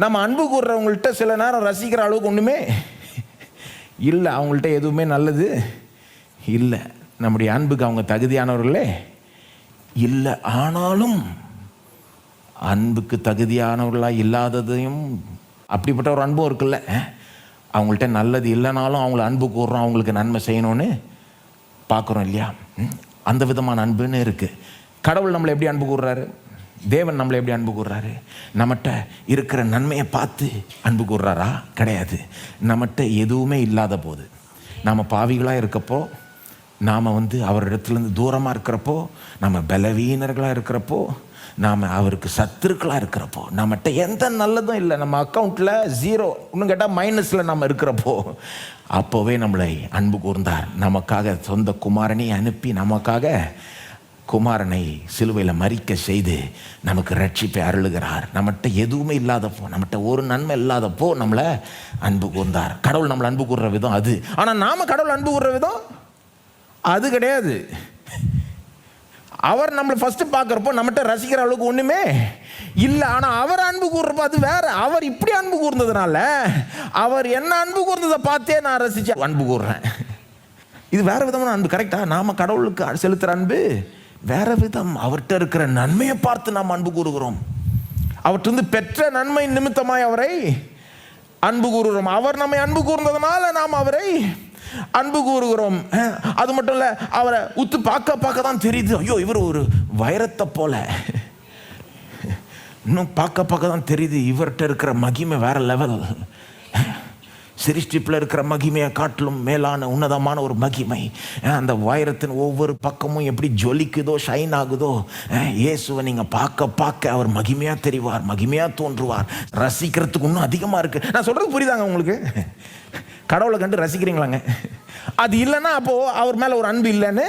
நம்ம அன்பு கூறுறவங்கள்ட்ட சில நேரம் ரசிக்கிற அளவுக்கு ஒன்றுமே இல்லை. அவங்கள்ட்ட எதுவுமே நல்லது இல்லை. நம்முடைய அன்புக்கு அவங்க தகுதியானவர்களே இல்லை. ஆனாலும் அன்புக்கு தகுதியானவர்களாக இல்லாததையும் அப்படிப்பட்ட ஒரு அன்பும் இருக்குல்ல. அவங்கள்ட்ட நல்லது இல்லைனாலும் அவங்கள அன்பு கூறுறோம் அவங்களுக்கு நன்மை செய்யணும்னு பார்க்குறோம் இல்லையா? அந்த விதமான அன்புன்னு இருக்குது கடவுள் நம்மளை எப்படி அன்பு கூறுறாரு? தேவன் நம்மளை எப்படி அன்பு கூறுறாரு? நம்மகிட்ட இருக்கிற நன்மையை பார்த்து அன்பு கூறுறாரா? கிடையாது. நம்மகிட்ட எதுவுமே இல்லாத போது. நாம் பாவிகளாக இருக்கப்போ நாம் வந்து அவரிடத்துலேருந்து தூரமாக இருக்கிறப்போ நம்ம பலவீனர்களாக இருக்கிறப்போ நாம் அவருக்கு சத்துருக்களாக இருக்கிறப்போ நம்மகிட்ட எந்த நல்லதும் இல்லை. நம்ம அக்கௌண்ட்டில் ஜீரோ இன்னும் கேட்டால் மைனஸில் நம்ம இருக்கிறப்போ. அப்போவே நம்மளை அன்பு கூர்ந்தார். நமக்காக சொந்த குமாரனை அனுப்பி நமக்காக குமாரனை சிலுவையில் மறிக்க செய்து நமக்கு ரட்சிப்பை அருளுகிறார். நம்மகிட்ட எதுவுமே இல்லாதப்போ நம்மகிட்ட ஒரு நன்மை இல்லாதப்போ நம்மளை அன்பு கூர்ந்தார். கடவுள் நம்மளை அன்பு கூறுற விதம் அது. ஆனால் நாம் கடவுள் அன்பு கூறுற விதம் அது கிடையாது. அவர் நம்மளை ஃபஸ்ட்டு பார்க்குறப்போ நம்மகிட்ட ரசிக்கிற அளவுக்கு ஒன்றுமே இல்லை. ஆனால் அவர் அன்பு கூறுறப்போ அது வேற. அவர் இப்படி அன்பு கூர்ந்ததுனால அவர் என்ன அன்பு கூர்ந்ததை பார்த்தே நான் ரசித்து அன்பு கூறுறேன். இது வேறு விதமான அன்பு. கரெக்டாக நாம் கடவுளுக்கு செலுத்துகிற அன்பு வேற விதம். அவர்கிட்ட இருக்கிற நன்மையை பார்த்து நாம் அன்பு கூறுகிறோம். அவற்றிருந்து பெற்ற நன்மை நிமித்தமாய் அவரை அன்பு கூறுகிறோம். அவர் நம்மை அன்பு கூர்ந்ததுனால நாம் அவரை அன்பு கூறுகிறோம். அது மட்டும் இல்லை அவரை உத்து பார்க்க பார்க்க தான் தெரியுது. ஐயோ இவர் ஒரு வைரத்தை போல. இன்னும் பார்க்க பார்க்க தான் தெரியுது. இவர்கிட்ட இருக்கிற மகிமை வேற லெவல் சிருஷ்டிப்பில் இருக்கிற மகிமையை காட்டிலும் மேலான உன்னதமான ஒரு மகிமை. அந்த வைரத்தின் ஒவ்வொரு பக்கமும் எப்படி ஜொலிக்குதோ ஷைன் ஆகுதோ இயேசுவை நீங்கள் பார்க்க பார்க்க அவர் மகிமையாக தெரிவார் மகிமையாக தோன்றுவார். ரசிக்கிறதுக்கு இன்னும் அதிகமாக இருக்குது நான் சொல்கிறது புரியுதாங்க உங்களுக்கு? கடவுளை கண்டு ரசிக்கிறீங்களாங்க? அது இல்லைன்னா அப்போது அவர் மேலே ஒரு அன்பு இல்லைன்னு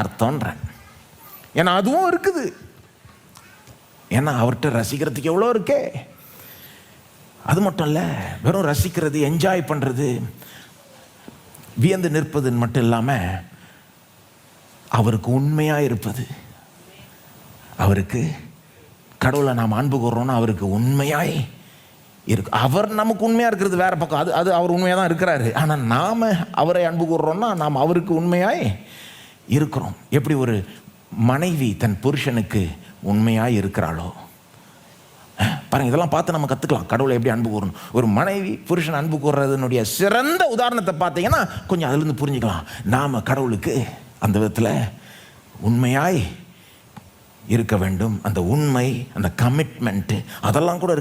அர்த்தம்ன்றேன். ஏன்னா அதுவும் இருக்குது. ஏன்னா அவர்கிட்ட ரசிக்கிறதுக்கு எவ்வளோ இருக்கே? அது மட்டும் இல்லை வெறும் ரசிக்கிறது என்ஜாய் பண்ணுறது வியந்து நிற்பதுன்னு மட்டும் இல்லாமல் அவருக்கு உண்மையாக இருப்பது. அவருக்கு கடவுளை நாம் அன்பு கூறுறோன்னா அவருக்கு உண்மையாய் இருக்கு. அவர் நமக்கு உண்மையாக இருக்கிறது வேறு பக்கம். அது அது அவர் உண்மையாக தான் இருக்கிறாரு. ஆனால் நாம் அவரை அன்பு கூறுறோன்னா நாம் அவருக்கு உண்மையாய் இருக்கிறோம். எப்படி ஒரு மனைவி தன் புருஷனுக்கு உண்மையாக இருக்கிறாளோ பாருங்க இதெல்லாம் பார்த்து நம்ம கற்றுக்கலாம் கடவுளை எப்படி அன்பு கூறணும்? ஒரு மனைவி புருஷன் அன்பு கூறுறதுனுடைய சிறந்த உதாரணத்தை பார்த்தீங்கன்னா கொஞ்சம் அதுலேருந்து புரிஞ்சுக்கலாம். நாம் கடவுளுக்கு அந்த விதத்தில் உண்மையாய் இருக்க வேண்டும். அந்த உண்மை அந்த கமிட்மெண்ட்டு அதெல்லாம் கூட